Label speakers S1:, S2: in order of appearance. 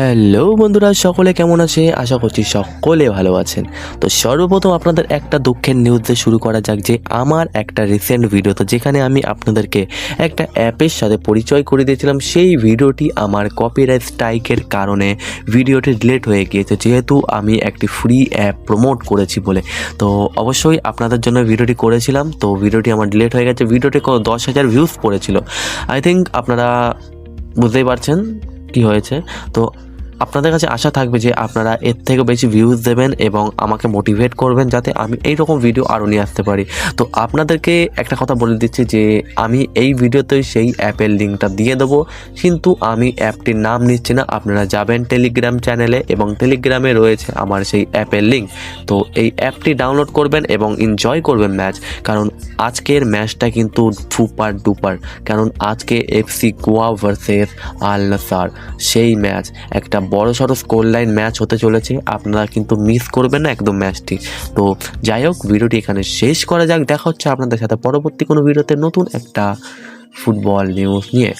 S1: Hello বন্ধুরা, সকলে কেমন আছে? আশা করছি সকলে ভালো আছেন। তো সর্বপ্রথম আপনাদের একটা দুঃখের নিউজ দিয়ে শুরু করা যাক যে আমার একটা রিসেন্ট ভিডিও তো যেখানে আমি আপনাদেরকে একটা অ্যাপের সাথে পরিচয় করে দিয়েছিলাম। সেই ভিডিওটি আমার কপিরাইট স্ট্রাইকের কারণে ভিডিওটি ডিলেট হয়ে গিয়েছে। যেহেতু আমি একটি ফ্রি অ্যাপ প্রমোট করেছি বলে। তো অবশ্যই আপনাদের জন্য ভিডিওটি করেছিলাম। তো ভিডিওটি আমার ডিলেট হয়ে গেছে। ভিডিওটি দশ হাজার ভিউজ পড়েছিল। আই থিঙ্ক আপনারা বুঝতেই পারছেন কি হয়েছে। তো আপনাদের কাছে আশা থাকবে যে আপনারা এর থেকে বেশি ভিউজ দেবেন এবং আমাকে মোটিভেট করবেন যাতে আমি এই রকম ভিডিও আরও নিয়ে আসতে পারি। তো আপনাদেরকে একটা কথা বলে দিচ্ছি যে, আমি এই ভিডিওতেই সেই অ্যাপের লিঙ্কটা দিয়ে দেবো। কিন্তু আমি অ্যাপটির নাম নিচ্ছি না। আপনারা যাবেন টেলিগ্রাম চ্যানেলে এবং টেলিগ্রামে রয়েছে আমার সেই অ্যাপের লিঙ্ক তো এই অ্যাপটি ডাউনলোড করবেন এবং এনজয় করবেন ম্যাচ কারণ আজকের ম্যাচটা কিন্তু সুপার ডুপার। কারণ আজকে এফসি গোয়া ভার্সেস আল নাসার সেই ম্যাচ একটা বড় সড়ো স্কোর লাইন ম্যাচ হতে চলেছে। আপনারা কিন্তু মিস করবেন না একদম ম্যাচটি তো যাই হোক, ভিডিওটি এখানে শেষ করা যাক। দেখা হচ্ছে আপনাদের সাথে পরবর্তী কোনো ভিডিওতে নতুন একটা ফুটবল নিউজ নিয়ে।